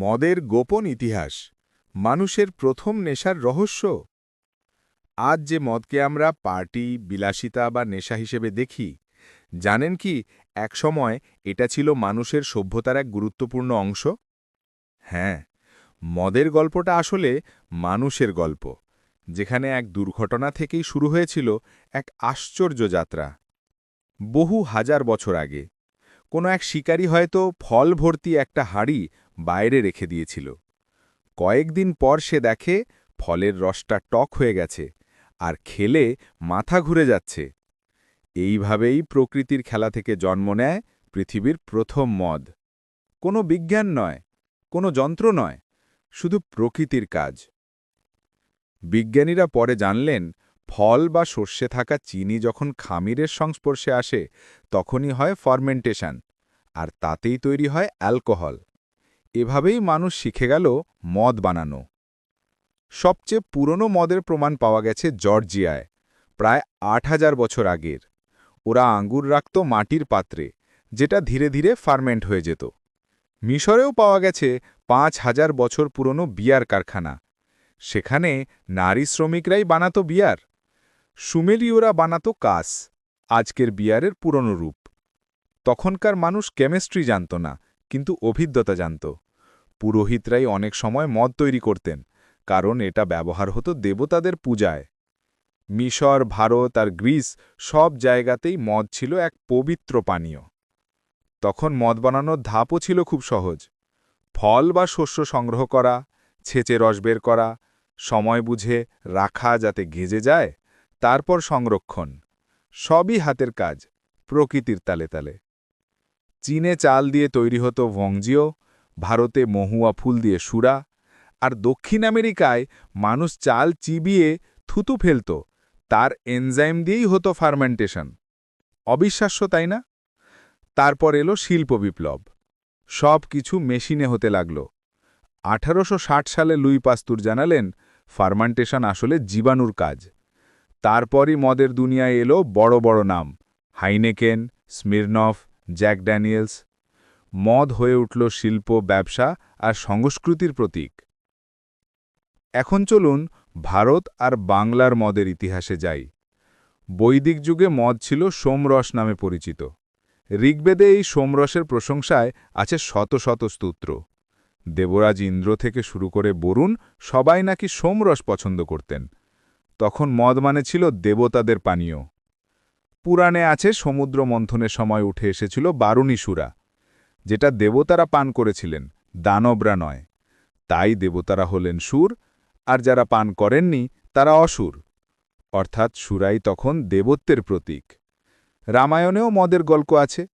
মদের গোপন ইতিহাস, মানুষের প্রথম নেশার রহস্য? আজ যে মদকে আমরা পার্টি, বিলাসিতা বা নেশা হিসেবে দেখি, জানেন কি একসময় এটা ছিল মানুষের সভ্যতার এক গুরুত্বপূর্ণ অংশ? হ্যাঁ মদের গল্পটা আসলে মানুষের গল্প, যেখানে এক দুর্ঘটনা থেকেই শুরু হয়েছিল এক আশ্চর্য যাত্রা। বহু হাজার বছর আগে, কোনো এক শিকারী হয়তো ফল ভর্তি একটা হাড়ি বাইরে রেখে দিয়েছিল। কয়েকদিন পর সে দেখে ফলের রসটা টক হয়ে গেছে আর খেলে মাথা ঘুরে যাচ্ছে। এইভাবেই প্রকৃতির খেলা থেকে জন্ম নেয় পৃথিবীর প্রথম মদ। কোনো বিজ্ঞান নয়, কোনো যন্ত্র নয়, শুধু প্রকৃতির কাজ। বিজ্ঞানীরা পরে জানলেন, ফল বা শস্যে থাকা চিনি যখন খামিরের সংস্পর্শে আসে, তখনই হয় ফার্মেন্টেশন, আর তাতেই তৈরি হয় অ্যালকোহল। এভাবেই মানুষ শিখে গেল মদ বানানো। সবচেয়ে পুরনো মদের প্রমাণ পাওয়া গেছে জর্জিয়ায়, প্রায় আট হাজার বছর আগের। ওরা আঙ্গুর রাখত মাটির পাত্রে, যেটা ধীরে ধীরে ফার্মেন্ট হয়ে যেত। মিশরেও পাওয়া গেছে পাঁচ হাজার বছর পুরনো বিয়ার কারখানা। সেখানে নারী শ্রমিকরাই বানাত বিয়ার। সুমেলীয়রা বানাত কাস, আজকের বিয়ারের পুরনো রূপ। তখনকার মানুষ কেমিস্ট্রি জানত না, কিন্তু অভিজ্ঞতা জানত। পুরোহিতরাই অনেক সময় মদ তৈরি করতেন, কারণ এটা ব্যবহার হতো দেবতাদের পূজায়। মিশর, ভারত আর গ্রিস সব জায়গাতেই মদ ছিল এক পবিত্র পানীয়। তখন মদ বানানোর ধাপও ছিল খুব সহজ। ফল বা শস্য সংগ্রহ করা, ছেঁচে রস বের করা, সময় বুঝে রাখা যাতে গেজে যায়, তারপর সংরক্ষণ। সবই হাতের কাজ, প্রকৃতির তালে তালে। চীনে চাল দিয়ে তৈরি হতো ভংজিও ভারতে মহুয়া ফুল দিয়ে সুরা আর দক্ষিণ আমেরিকায় মানুষ চাল চিবিয়ে থুতু ফেলত, তার এনজাইম দিয়েই হতো ফার্মেন্টেশন। অবিশ্বাস্য, তাই না? তারপর এলো শিল্প বিপ্লব। সব কিছু মেশিনে হতে লাগল। আঠারোশো ষাট সালে লুই পাস্তুর জানালেন, ফার্মান্টেশন আসলে জীবাণুর কাজ। তারপরই মদের দুনিয়ায় এলো বড় বড় নাম, হাইনেকেন, স্মিরনফ, জ্যাক ড্যানিয়েলস মদ হয়ে উঠল শিল্প, ব্যবসা আর সংস্কৃতির প্রতীক। এখন চলুন ভারত আর বাংলার মদের ইতিহাসে যাই। বৈদিক যুগে মদ ছিল সোমরস নামে পরিচিত। ঋগ্বেদে এই সোমরসের প্রশংসায় আছে শত শত স্তোত্র। দেবরাজ ইন্দ্র থেকে শুরু করে বরুণ সবাই নাকি সোমরস পছন্দ করতেন। তখন মদ মানে ছিল দেবতাদের পানীয়। পুরাণে আছে সমুদ্র মন্থনের সময় উঠে এসেছিল বারুণী সুরা যেটা দেবতারা পান করেছিলেন, দানবরা নয়। তাই দেবতারা হলেন সুর, আর যারা পান করেননি, তারা অসুর। অর্থাৎ সুরাই তখন দেবত্বের প্রতীক। রামায়ণেও মদের গল্প আছে।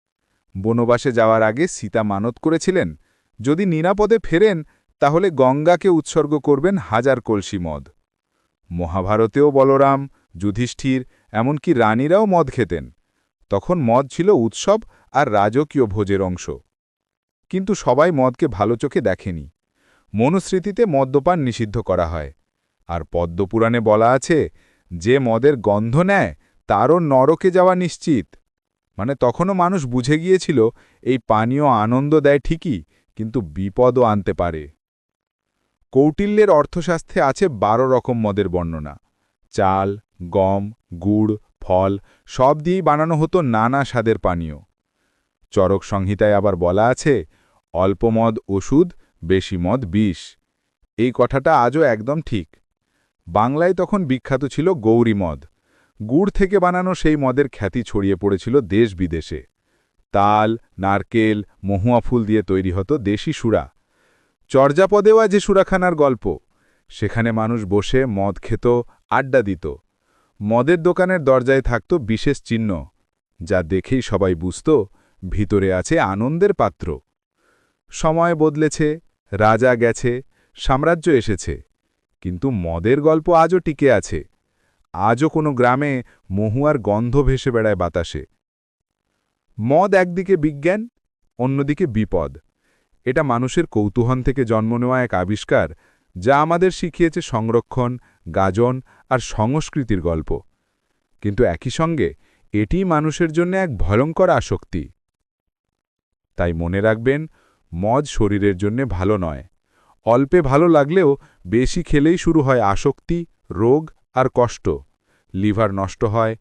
বনবাসে যাওয়ার আগে সীতা মানত করেছিলেন। যদি নিরাপদে ফেরেন, তাহলে গঙ্গাকে উৎসর্গ করবেন হাজার কলসি মদ। মহাভারতেও বলরাম, যুধিষ্ঠির, এমনকি রানীরাও মদ খেতেন। তখন মদ ছিল উৎসব আর রাজকীয় ভোজের অংশ। কিন্তু সবাই মদকে ভালো চোখে দেখেনি। মনুস্মৃতিতে মদ্যপান নিষিদ্ধ করা হয়। আর পদ্মপুরাণে বলা আছে, যে মদের গন্ধ নেয়, তারও নরকে যাওয়া নিশ্চিত। মানে তখনও মানুষ বুঝে গিয়েছিল, এই পানীয় আনন্দ দেয় ঠিকই, কিন্তু বিপদও আনতে পারে। কৌটিল্যের অর্থশাস্ত্রে আছে বারো রকম মদের বর্ণনা। চাল, গম, গুড়, ফল, সব দিয়েই বানানো হতো নানা স্বাদের পানীয়। চরক সংহিতায় আবার বলা আছে অল্প মদ ওষুধ, বেশি মদ বিষ। এই কথাটা আজও একদম ঠিক। বাংলায় তখন বিখ্যাত ছিল গৌরী মদ। গুড় থেকে বানানো সেই মদের খ্যাতি ছড়িয়ে পড়েছিল দেশ বিদেশে। তাল, নারকেল, মহুয়া ফুল দিয়ে তৈরি হতো দেশি সুরা। চর্যাপদেওয়া যে সুরাখানার গল্প, সেখানে মানুষ বসে মদ খেত, আড্ডা দিত। মদের দোকানের দরজায় থাকত বিশেষ চিহ্ন, যা দেখেই সবাই বুঝত, ভিতরে আছে আনন্দের পাত্র। সময় বদলেছে, রাজা গেছে, সাম্রাজ্য এসেছে। কিন্তু মদের গল্প আজও টিকে আছে। আজও কোনো গ্রামে মহুয়ার গন্ধ ভেসে বেড়ায় বাতাসে। মদ একদিকে বিজ্ঞান, অন্যদিকে বিপদ। এটা মানুষের কৌতূহল থেকে জন্ম নেওয়া এক আবিষ্কার, যা আমাদের শিখিয়েছে সংরক্ষণ, গাজন আর সংস্কৃতির গল্প। কিন্তু একই সঙ্গে এটি মানুষের জন্য এক ভয়ঙ্কর আসক্তি। তাই মনে রাখবেন মদ শরীরের জন্য ভালো নয়। অল্পে ভালো লাগলেও বেশি খেলেই শুরু হয় আসক্তি, রোগ আর কষ্ট। লিভার নষ্ট হয়